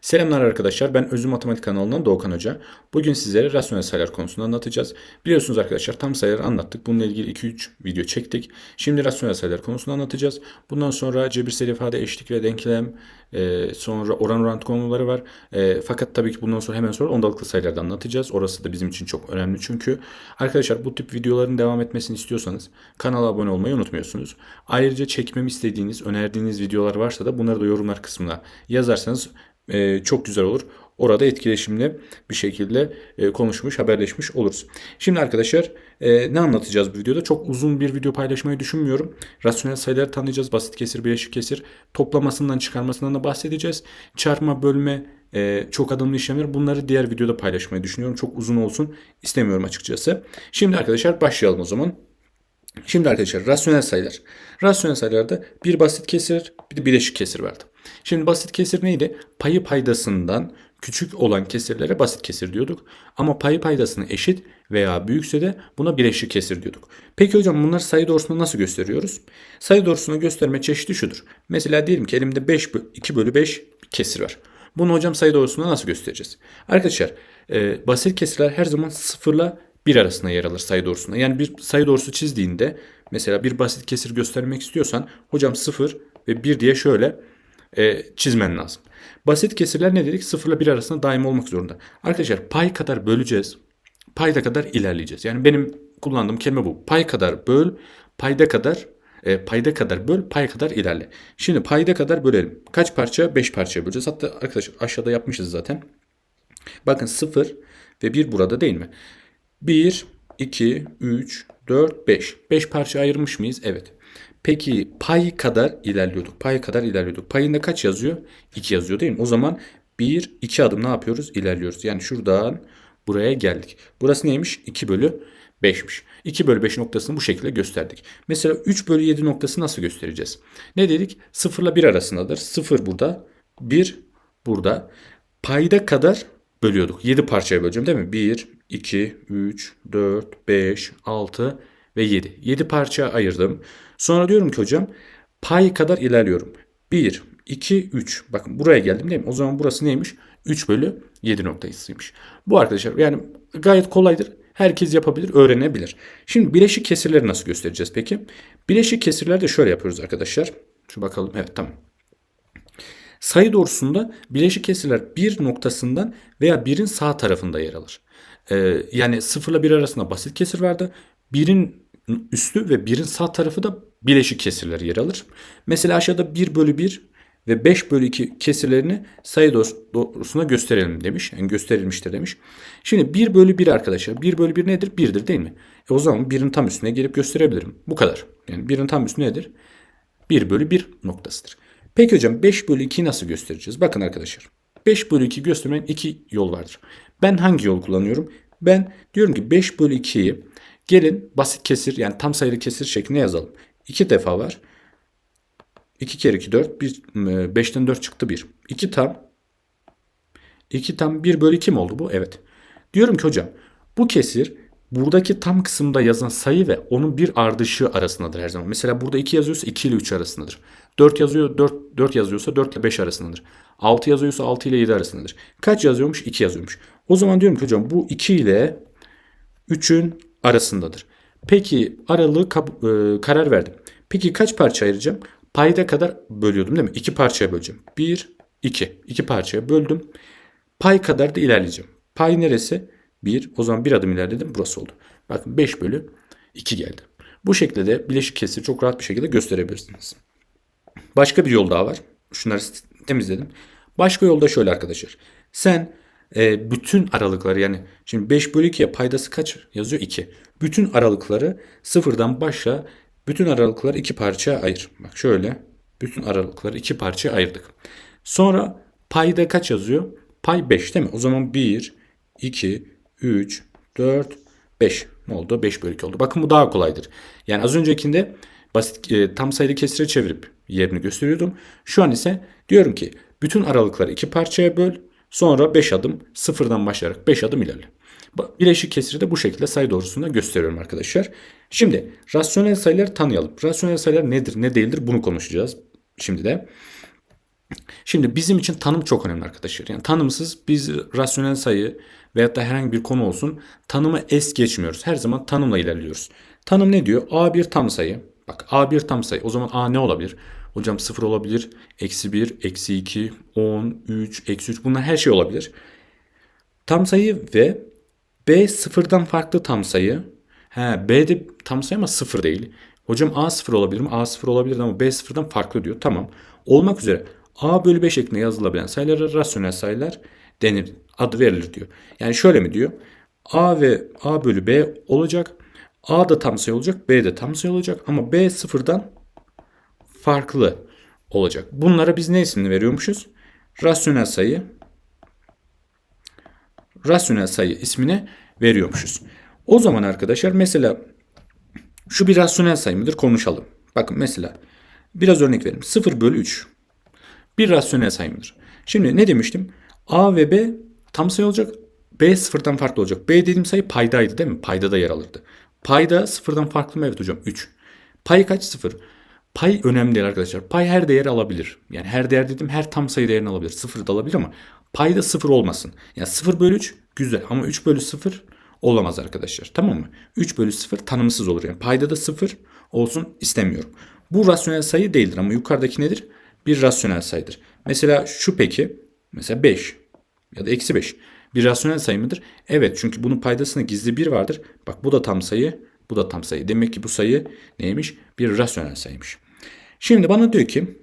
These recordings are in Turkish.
Selamlar arkadaşlar. Ben Özüm Matematik kanalından Doğukan Hoca. Bugün sizlere rasyonel sayılar konusunu anlatacağız. Biliyorsunuz arkadaşlar tam sayıları anlattık. Bununla ilgili 2-3 video çektik. Şimdi rasyonel sayılar konusunu anlatacağız. Bundan sonra cebirsel ifade, eşlik ve denklem, e, sonra oran orantı konuları var. E, fakat tabii ki bundan sonra hemen sonra ondalıklı sayıları anlatacağız. Orası da bizim için çok önemli çünkü. Arkadaşlar bu tip videoların devam etmesini istiyorsanız kanala abone olmayı unutmuyorsunuz. Ayrıca çekmemi istediğiniz, önerdiğiniz videolar varsa da bunları da yorumlar kısmına yazarsanız e, çok güzel olur. Orada etkileşimli bir şekilde e, konuşmuş, haberleşmiş oluruz. Şimdi arkadaşlar e, ne anlatacağız bu videoda? Çok uzun bir video paylaşmayı düşünmüyorum. Rasyonel sayıları tanıyacağız. Basit kesir, bileşik kesir, toplamasından, çıkarmasından da bahsedeceğiz. Çarpma, bölme, e, çok adımlı işlemler bunları diğer videoda paylaşmayı düşünüyorum. Çok uzun olsun istemiyorum açıkçası. Şimdi arkadaşlar başlayalım o zaman. Şimdi arkadaşlar rasyonel sayılar. Rasyonel sayılarda bir basit kesir bir de bileşik kesir vardı. Şimdi basit kesir neydi? Payı paydasından küçük olan kesirlere basit kesir diyorduk. Ama payı paydasını eşit veya büyükse de buna bileşik kesir diyorduk. Peki hocam bunları sayı doğrusunda nasıl gösteriyoruz? Sayı doğrusunda gösterme çeşidi şudur. Mesela diyelim ki elimde 5, 2 bölü 5 kesir var. Bunu hocam sayı doğrusunda nasıl göstereceğiz? Arkadaşlar e, basit kesirler her zaman sıfırla 1 arasında yer alır sayı doğrusunda. Yani bir sayı doğrusu çizdiğinde mesela bir basit kesir göstermek istiyorsan hocam 0 ve 1 diye şöyle e, çizmen lazım. Basit kesirler ne dedik? 0 ile 1 arasında daim olmak zorunda. Arkadaşlar pay kadar böleceğiz. Payda kadar ilerleyeceğiz. Yani benim kullandığım kelime bu. Pay kadar böl, payda kadar e, payda kadar böl, pay kadar ilerle. Şimdi payda kadar bölelim. Kaç parça? 5 parçaya böleceğiz. Hatta arkadaşlar aşağıda yapmışız zaten. Bakın 0 ve 1 burada değil mi? 1, 2, 3, 4, 5. 5 parça ayırmış mıyız? Evet. Peki pay kadar ilerliyorduk. Pay kadar ilerliyorduk. Payında kaç yazıyor? 2 yazıyor değil mi? O zaman 1, 2 adım ne yapıyoruz? İlerliyoruz. Yani şuradan buraya geldik. Burası neymiş? 2 bölü 5'miş. 2 bölü 5 noktasını bu şekilde gösterdik. Mesela 3 bölü 7 noktası nasıl göstereceğiz? Ne dedik? 0 ile 1 arasındadır. 0 burada. 1 burada. Payda kadar bölüyorduk. 7 parçaya böleceğim değil mi? 1, 2, 3, 4, 5, 6 ve 7. 7 parça ayırdım. Sonra diyorum ki hocam pay kadar ilerliyorum. 1, 2, 3. Bakın buraya geldim değil mi? O zaman burası neymiş? 3 bölü 7 noktasıymış. Bu arkadaşlar yani gayet kolaydır. Herkes yapabilir, öğrenebilir. Şimdi bileşik kesirleri nasıl göstereceğiz peki? Bileşik kesirleri de şöyle yapıyoruz arkadaşlar. Şu bakalım. Evet tamam. Sayı doğrusunda bileşik kesirler bir noktasından veya birin sağ tarafında yer alır. Ee, yani 0 ile 1 arasında basit kesir vardı. Birin üstü ve birin sağ tarafı da bileşik kesirler yer alır. Mesela aşağıda 1 bölü 1 ve 5 bölü 2 kesirlerini sayı doğrusuna gösterelim demiş. Yani gösterilmiştir demiş. Şimdi 1 bölü 1 arkadaşlar. 1 bölü 1 nedir? 1'dir değil mi? E o zaman 1'in tam üstüne gelip gösterebilirim. Bu kadar. Yani 1'in tam üstü nedir? 1 bölü 1 noktasıdır. Peki hocam 5 bölü 2'yi nasıl göstereceğiz? Bakın arkadaşlar. 5 bölü 2 göstermenin iki yol vardır. Ben hangi yol kullanıyorum? Ben diyorum ki 5 bölü 2'yi gelin basit kesir yani tam sayılı kesir şeklinde yazalım. 2 defa var. 2 kere 2 4. 1, 5'ten 4 çıktı 1. 2 tam. 2 tam 1 bölü 2 mi oldu bu? Evet. Diyorum ki hocam bu kesir buradaki tam kısımda yazan sayı ve onun bir ardışığı arasındadır her zaman. Mesela burada 2 yazıyorsa 2 ile 3 arasındadır. 4 yazıyor 4, 4 yazıyorsa 4 ile 5 arasındadır. 6 yazıyorsa 6 ile 7 arasındadır. Kaç yazıyormuş? 2 yazıyormuş. O zaman diyorum ki hocam bu 2 ile 3'ün arasındadır. Peki aralığı e, karar verdim. Peki kaç parça ayıracağım? Payda kadar bölüyordum değil mi? 2 parçaya böleceğim. 1, 2. 2 parçaya böldüm. Pay kadar da ilerleyeceğim. Pay neresi? 1. O zaman bir adım ilerledim. Burası oldu. Bakın 5 bölü 2 geldi. Bu şekilde de bileşik kesiri çok rahat bir şekilde gösterebilirsiniz. Başka bir yol daha var. Şunları temizledim. Başka yolda şöyle arkadaşlar. Sen e, bütün aralıkları yani şimdi 5 bölü 2'ye paydası kaç yazıyor? 2. Bütün aralıkları sıfırdan başla bütün aralıkları iki parçaya ayır. Bak şöyle bütün aralıkları iki parçaya ayırdık. Sonra payda kaç yazıyor? Pay 5 değil mi? O zaman 1, 2, 3, 4, 5. Ne oldu? 5 bölü 2 oldu. Bakın bu daha kolaydır. Yani az öncekinde basit e, tam sayılı kesire çevirip yerini gösteriyordum. Şu an ise diyorum ki bütün aralıkları iki parçaya böl. Sonra 5 adım sıfırdan başlayarak 5 adım ilerle. Bileşik kesiri de bu şekilde sayı doğrusunda gösteriyorum arkadaşlar. Şimdi rasyonel sayıları tanıyalım. Rasyonel sayılar nedir ne değildir bunu konuşacağız şimdi de. Şimdi bizim için tanım çok önemli arkadaşlar. Yani tanımsız biz rasyonel sayı veyahut da herhangi bir konu olsun tanımı es geçmiyoruz. Her zaman tanımla ilerliyoruz. Tanım ne diyor? A bir tam sayı. Bak A bir tam sayı. O zaman A ne olabilir? Hocam 0 olabilir. Eksi 1, eksi 2, 10, 3, eksi 3 bunlar her şey olabilir. Tam sayı ve B sıfırdan farklı tam sayı. He, B de tam sayı ama sıfır değil. Hocam A sıfır olabilir mi? A sıfır olabilir ama B sıfırdan farklı diyor. Tamam. Olmak üzere A bölü 5 şeklinde yazılabilen sayılara rasyonel sayılar denir. Adı verilir diyor. Yani şöyle mi diyor? A ve A bölü B olacak. A da tam sayı olacak. B de tam sayı olacak. Ama B sıfırdan farklı olacak. Bunlara biz ne ismini veriyormuşuz? Rasyonel sayı rasyonel sayı ismini veriyormuşuz. O zaman arkadaşlar mesela şu bir rasyonel sayı mıdır konuşalım. Bakın mesela biraz örnek verelim. 0 bölü 3 bir rasyonel sayı mıdır? Şimdi ne demiştim? A ve B tam sayı olacak. B sıfırdan farklı olacak. B dediğim sayı paydaydı değil mi? Payda da yer alırdı. Payda sıfırdan farklı mı? Evet hocam 3. Pay kaç? 0. Pay önemli değil arkadaşlar. Pay her değeri alabilir. Yani her değer dedim her tam sayı değerini alabilir. Sıfır da alabilir ama payda sıfır olmasın. Yani 0 bölü 3 güzel ama 3 bölü 0 olamaz arkadaşlar. Tamam mı? 3 bölü 0 tanımsız olur. Yani payda da 0 olsun istemiyorum. Bu rasyonel sayı değildir ama yukarıdaki nedir? Bir rasyonel sayıdır. Mesela şu peki mesela 5 ya da eksi 5 bir rasyonel sayı mıdır? Evet çünkü bunun paydasında gizli 1 vardır. Bak bu da tam sayı bu da tam sayı. Demek ki bu sayı neymiş? Bir rasyonel sayıymış. Şimdi bana diyor ki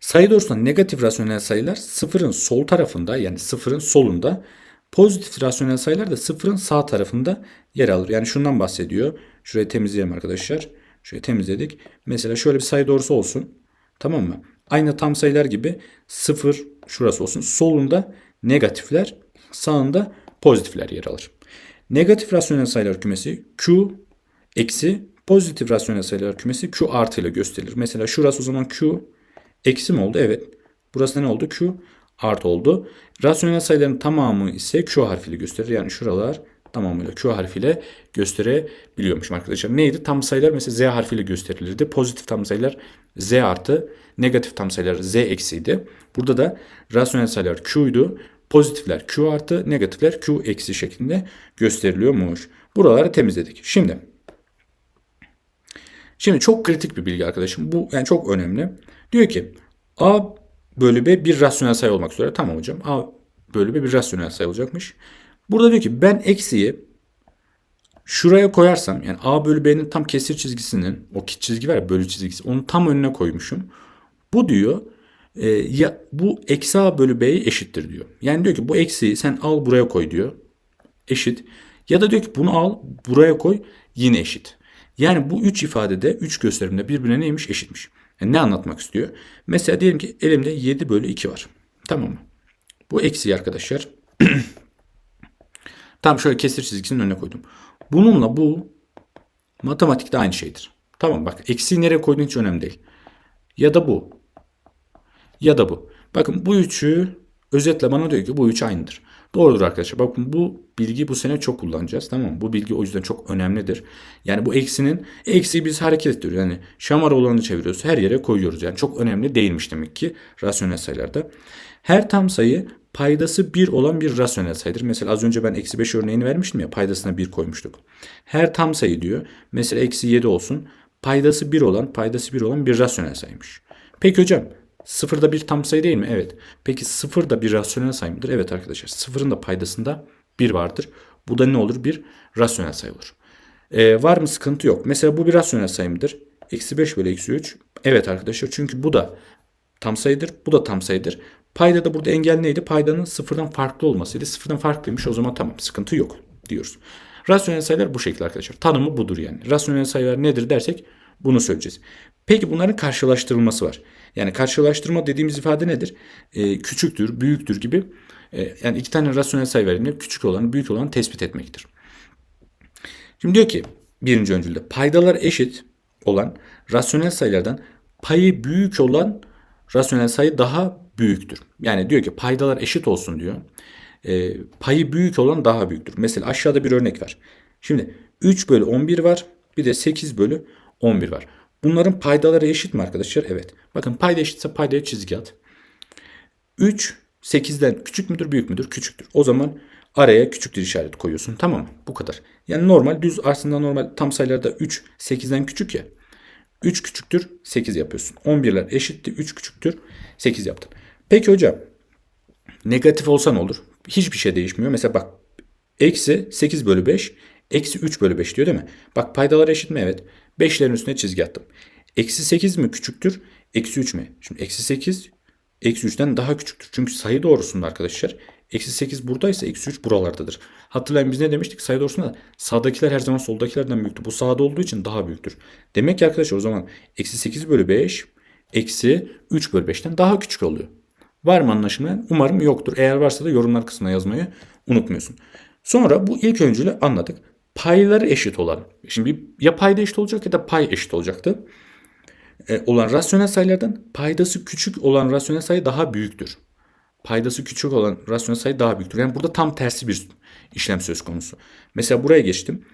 sayı doğrusunda negatif rasyonel sayılar sıfırın sol tarafında yani sıfırın solunda pozitif rasyonel sayılar da sıfırın sağ tarafında yer alır. Yani şundan bahsediyor. Şurayı temizleyelim arkadaşlar. Şurayı temizledik. Mesela şöyle bir sayı doğrusu olsun. Tamam mı? Aynı tam sayılar gibi sıfır şurası olsun. Solunda negatifler, sağında pozitifler yer alır. Negatif rasyonel sayılar kümesi Q eksi pozitif rasyonel sayılar kümesi Q artı ile gösterilir. Mesela şurası o zaman Q eksi mi oldu? Evet. Burası ne oldu? Q artı oldu. Rasyonel sayıların tamamı ise Q harfiyle gösterir. Yani şuralar tamamıyla Q harfiyle gösterebiliyormuşum arkadaşlar. Neydi? Tam sayılar mesela Z harfiyle gösterilirdi. Pozitif tam sayılar Z artı, negatif tam sayılar Z eksiydi. Burada da rasyonel sayılar Q'ydu. Pozitifler Q artı, negatifler Q eksi şeklinde gösteriliyormuş. Buraları temizledik. Şimdi Şimdi çok kritik bir bilgi arkadaşım. Bu yani çok önemli. Diyor ki A bölü B bir rasyonel sayı olmak üzere. Tamam hocam. A bölü B bir rasyonel sayı olacakmış. Burada diyor ki ben eksiyi şuraya koyarsam yani A bölü B'nin tam kesir çizgisinin o çizgi var ya bölü çizgisi onu tam önüne koymuşum. Bu diyor e, ya bu eksi A bölü B'ye eşittir diyor. Yani diyor ki bu eksiyi sen al buraya koy diyor. Eşit. Ya da diyor ki bunu al buraya koy yine eşit. Yani bu üç ifadede, üç gösterimde birbirine neymiş? Eşitmiş. Yani ne anlatmak istiyor? Mesela diyelim ki elimde 7 bölü 2 var. Tamam mı? Bu eksi arkadaşlar. Tam şöyle kesir çizgisinin önüne koydum. Bununla bu matematikte aynı şeydir. Tamam bak eksiği nereye koyduğun hiç önemli değil. Ya da bu. Ya da bu. Bakın bu üçü özetle bana diyor ki bu üç aynıdır. Doğrudur arkadaşlar. Bakın bu bilgi bu sene çok kullanacağız. Tamam mı? Bu bilgi o yüzden çok önemlidir. Yani bu eksinin eksiği biz hareket ettiriyoruz. Yani şamar olanı çeviriyoruz. Her yere koyuyoruz. Yani çok önemli değilmiş demek ki rasyonel sayılarda. Her tam sayı paydası 1 olan bir rasyonel sayıdır. Mesela az önce ben eksi 5 örneğini vermiştim ya paydasına 1 koymuştuk. Her tam sayı diyor. Mesela eksi 7 olsun. Paydası 1 olan, paydası 1 olan bir rasyonel sayıymış. Peki hocam Sıfırda bir tam sayı değil mi? Evet. Peki sıfır da bir rasyonel sayı mıdır? Evet arkadaşlar. Sıfırın da paydasında bir vardır. Bu da ne olur? Bir rasyonel sayı olur. Ee, var mı sıkıntı yok. Mesela bu bir rasyonel sayı mıdır? Eksi 5 bölü eksi 3. Evet arkadaşlar çünkü bu da tam sayıdır. Bu da tam sayıdır. Payda da burada engel neydi? Paydanın sıfırdan farklı olmasıydı. Sıfırdan farklıymış o zaman tamam sıkıntı yok diyoruz. Rasyonel sayılar bu şekilde arkadaşlar. Tanımı budur yani. Rasyonel sayılar nedir dersek bunu söyleyeceğiz. Peki bunların karşılaştırılması var. Yani karşılaştırma dediğimiz ifade nedir? Ee, küçüktür, büyüktür gibi. Ee, yani iki tane rasyonel sayı verildiğinde küçük olanı, büyük olanı tespit etmektir. Şimdi diyor ki birinci öncülde paydalar eşit olan rasyonel sayılardan payı büyük olan rasyonel sayı daha büyüktür. Yani diyor ki paydalar eşit olsun diyor. E, payı büyük olan daha büyüktür. Mesela aşağıda bir örnek var. Şimdi 3 bölü 11 var. Bir de 8 bölü 11 var. Bunların paydaları eşit mi arkadaşlar? Evet. Bakın payda eşitse paydaya çizgi at. 3 8'den küçük müdür büyük müdür? Küçüktür. O zaman araya küçüktür işaret koyuyorsun. Tamam mı? Bu kadar. Yani normal düz aslında normal tam sayılarda 3 8'den küçük ya. 3 küçüktür 8 yapıyorsun. 11'ler eşitti 3 küçüktür 8 yaptın. Peki hocam negatif olsa ne olur? Hiçbir şey değişmiyor. Mesela bak eksi 8 bölü 5 eksi 3 bölü 5 diyor değil mi? Bak paydalar eşit mi? Evet. 5'lerin üstüne çizgi attım. Eksi 8 mi küçüktür? Eksi 3 mü? Şimdi eksi 8 eksi 3'ten daha küçüktür. Çünkü sayı doğrusunda arkadaşlar. Eksi 8 buradaysa eksi 3 buralardadır. Hatırlayın biz ne demiştik? Sayı doğrusunda sağdakiler her zaman soldakilerden büyüktür. Bu sağda olduğu için daha büyüktür. Demek ki arkadaşlar o zaman eksi 8 bölü 5 eksi 3 bölü 5'ten daha küçük oluyor. Var mı anlaşılmayan? Umarım yoktur. Eğer varsa da yorumlar kısmına yazmayı unutmuyorsun. Sonra bu ilk öncülü anladık. Payları eşit olan. Şimdi ya payda eşit olacak ya da pay eşit olacaktı. E, olan rasyonel sayılardan paydası küçük olan rasyonel sayı daha büyüktür. Paydası küçük olan rasyonel sayı daha büyüktür. Yani burada tam tersi bir işlem söz konusu. Mesela buraya geçtim.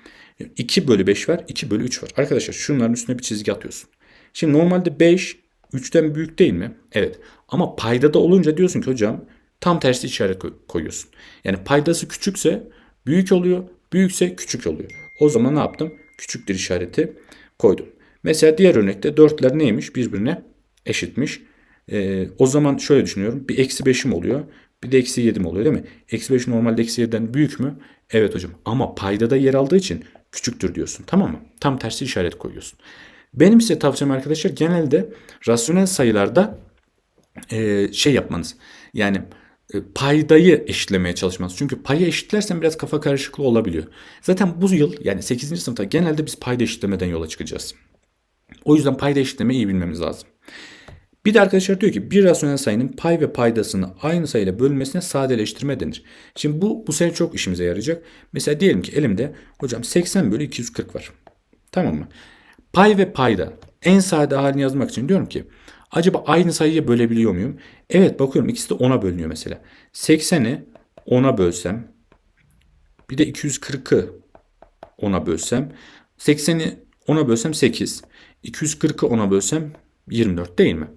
2 bölü 5 var, 2 bölü 3 var. Arkadaşlar şunların üstüne bir çizgi atıyorsun. Şimdi normalde 5 3'ten büyük değil mi? Evet. Ama paydada olunca diyorsun ki hocam tam tersi işaret koyuyorsun. Yani paydası küçükse büyük oluyor, büyükse küçük oluyor. O zaman ne yaptım? Küçüktür işareti koydum. Mesela diğer örnekte 4'ler neymiş? Birbirine eşitmiş. Ee, o zaman şöyle düşünüyorum. Bir eksi 5'im oluyor. Bir de eksi 7'm oluyor değil mi? Eksi 5 normalde eksi 7'den büyük mü? Evet hocam. Ama paydada yer aldığı için küçüktür diyorsun. Tamam mı? Tam tersi işaret koyuyorsun. Benim size tavsiyem arkadaşlar genelde rasyonel sayılarda e, şey yapmanız. Yani paydayı eşitlemeye çalışmanız. Çünkü payı eşitlersen biraz kafa karışıklığı olabiliyor. Zaten bu yıl yani 8. sınıfta genelde biz payda eşitlemeden yola çıkacağız. O yüzden payda eşitlemeyi iyi bilmemiz lazım. Bir de arkadaşlar diyor ki bir rasyonel sayının pay ve paydasını aynı sayıyla bölünmesine sadeleştirme denir. Şimdi bu bu sene çok işimize yarayacak. Mesela diyelim ki elimde hocam 80 bölü 240 var. Tamam mı? Pay ve payda en sade halini yazmak için diyorum ki acaba aynı sayıya bölebiliyor muyum? Evet bakıyorum ikisi de 10'a bölünüyor mesela. 80'i 10'a bölsem bir de 240'ı 10'a bölsem 80'i 10'a bölsem 8. 240'ı 10'a bölsem 24 değil mi?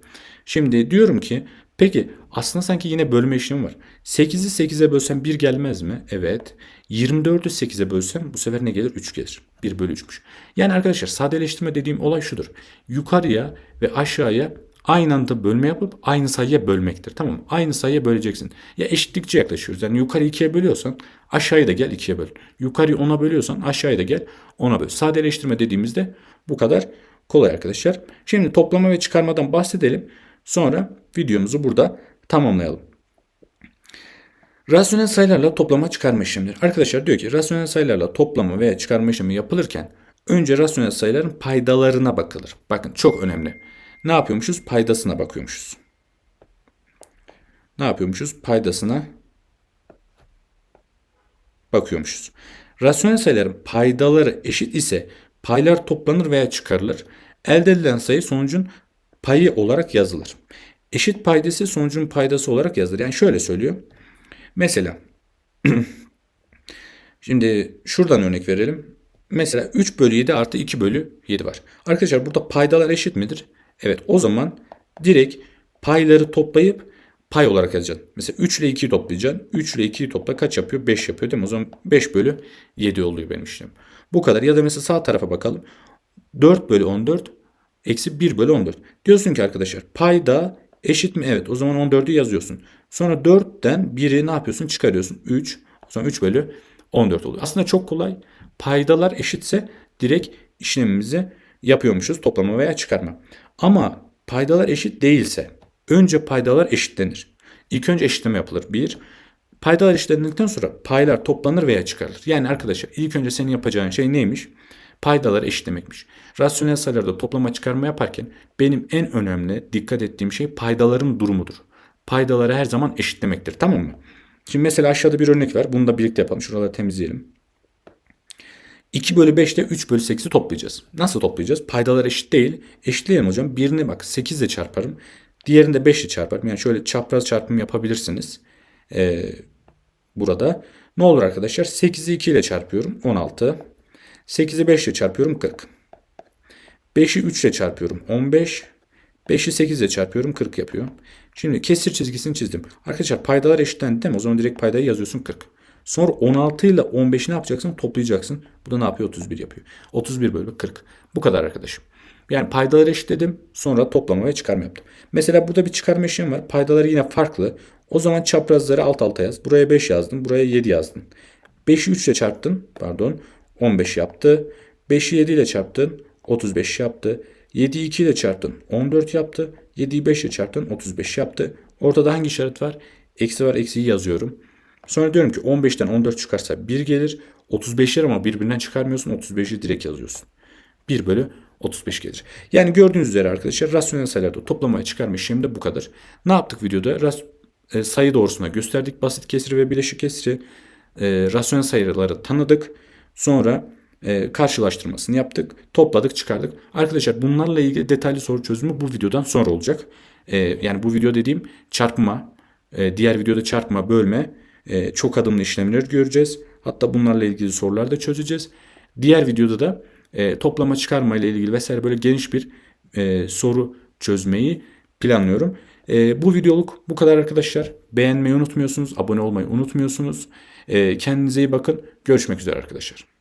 Şimdi diyorum ki peki aslında sanki yine bölme işlemi var. 8'i 8'e bölsem 1 gelmez mi? Evet. 24'ü 8'e bölsem bu sefer ne gelir? 3 gelir. 1 bölü 3'müş. Yani arkadaşlar sadeleştirme dediğim olay şudur. Yukarıya ve aşağıya aynı anda bölme yapıp aynı sayıya bölmektir. Tamam mı? Aynı sayıya böleceksin. Ya eşitlikçe yaklaşıyoruz. Yani yukarı 2'ye bölüyorsan aşağıyı da gel 2'ye böl. Yukarıyı 10'a bölüyorsan aşağıyı da gel 10'a böl. Sadeleştirme dediğimizde bu kadar kolay arkadaşlar. Şimdi toplama ve çıkarmadan bahsedelim. Sonra videomuzu burada tamamlayalım. Rasyonel sayılarla toplama çıkarma işlemleri. Arkadaşlar diyor ki rasyonel sayılarla toplama veya çıkarma işlemi yapılırken önce rasyonel sayıların paydalarına bakılır. Bakın çok önemli. Ne yapıyormuşuz? Paydasına bakıyormuşuz. Ne yapıyormuşuz? Paydasına bakıyormuşuz. Rasyonel sayıların paydaları eşit ise paylar toplanır veya çıkarılır. Elde edilen sayı sonucun payı olarak yazılır. Eşit paydası sonucun paydası olarak yazılır. Yani şöyle söylüyor. Mesela şimdi şuradan örnek verelim. Mesela 3 bölü 7 artı 2 bölü 7 var. Arkadaşlar burada paydalar eşit midir? Evet o zaman direkt payları toplayıp pay olarak yazacaksın. Mesela 3 ile 2'yi toplayacaksın. 3 ile 2'yi topla kaç yapıyor? 5 yapıyor değil mi? O zaman 5 bölü 7 oluyor benim işlem. Bu kadar. Ya da mesela sağ tarafa bakalım. 4 bölü 14 eksi 1 bölü 14. Diyorsun ki arkadaşlar payda eşit mi? Evet. O zaman 14'ü yazıyorsun. Sonra 4'ten 1'i ne yapıyorsun? Çıkarıyorsun. 3. O zaman 3 bölü 14 oluyor. Aslında çok kolay. Paydalar eşitse direkt işlemimizi yapıyormuşuz. Toplama veya çıkarma. Ama paydalar eşit değilse önce paydalar eşitlenir. İlk önce eşitleme yapılır. 1. Paydalar eşitlendikten sonra paylar toplanır veya çıkarılır. Yani arkadaşlar ilk önce senin yapacağın şey neymiş? Paydaları eşitlemekmiş. Rasyonel sayılarda toplama çıkarma yaparken benim en önemli dikkat ettiğim şey paydaların durumudur. Paydaları her zaman eşitlemektir. Tamam mı? Şimdi mesela aşağıda bir örnek var. Bunu da birlikte yapalım. Şuraları temizleyelim. 2 bölü 5 ile 3 bölü 8'i toplayacağız. Nasıl toplayacağız? Paydalar eşit değil. Eşitleyelim hocam. Birini bak 8 ile çarparım. Diğerini de 5 ile çarparım. Yani şöyle çapraz çarpım yapabilirsiniz. Ee, burada. Ne olur arkadaşlar? 8'i 2 ile çarpıyorum. 16. 8'i 5 ile çarpıyorum. 40. 5'i 3 ile çarpıyorum. 15. 5'i 8 ile çarpıyorum. 40 yapıyor. Şimdi kesir çizgisini çizdim. Arkadaşlar paydalar eşitlendi değil mi? O zaman direkt paydayı yazıyorsun 40. Sonra 16 ile 15'i ne yapacaksın? Toplayacaksın. Bu da ne yapıyor? 31 yapıyor. 31 bölü 40. Bu kadar arkadaşım. Yani paydaları eşitledim. Sonra toplama ve çıkarma yaptım. Mesela burada bir çıkarma işlemi var. Paydaları yine farklı. O zaman çaprazları alt alta yaz. Buraya 5 yazdım. Buraya 7 yazdım. 5'i 3 ile çarptın. Pardon. 15 yaptı. 5'i 7 ile çarptın. 35 yaptı. 7'yi 2 ile çarptın. 14 yaptı. 7'yi 5 ile çarptın. 35 yaptı. Ortada hangi işaret var? Eksi var. Eksiyi yazıyorum. Sonra diyorum ki 15'ten 14 çıkarsa 1 gelir. 35'ler ama birbirinden çıkarmıyorsun. 35'i direkt yazıyorsun. 1 bölü 35 gelir. Yani gördüğünüz üzere arkadaşlar rasyonel sayılarda toplamaya çıkarma işlemi de bu kadar. Ne yaptık videoda? Ras, e, sayı doğrusuna gösterdik. Basit kesiri ve bileşik kesiri. E, rasyonel sayıları tanıdık. Sonra e, karşılaştırmasını yaptık. Topladık çıkardık. Arkadaşlar bunlarla ilgili detaylı soru çözümü bu videodan sonra olacak. E, yani bu video dediğim çarpma, e, diğer videoda çarpma, bölme, e, çok adımlı işlemleri göreceğiz. Hatta bunlarla ilgili sorular da çözeceğiz. Diğer videoda da e, toplama çıkarma ile ilgili vesaire böyle geniş bir e, soru çözmeyi planlıyorum. E, bu videoluk bu kadar arkadaşlar. Beğenmeyi unutmuyorsunuz, abone olmayı unutmuyorsunuz. E, kendinize iyi bakın. Görüşmek üzere arkadaşlar.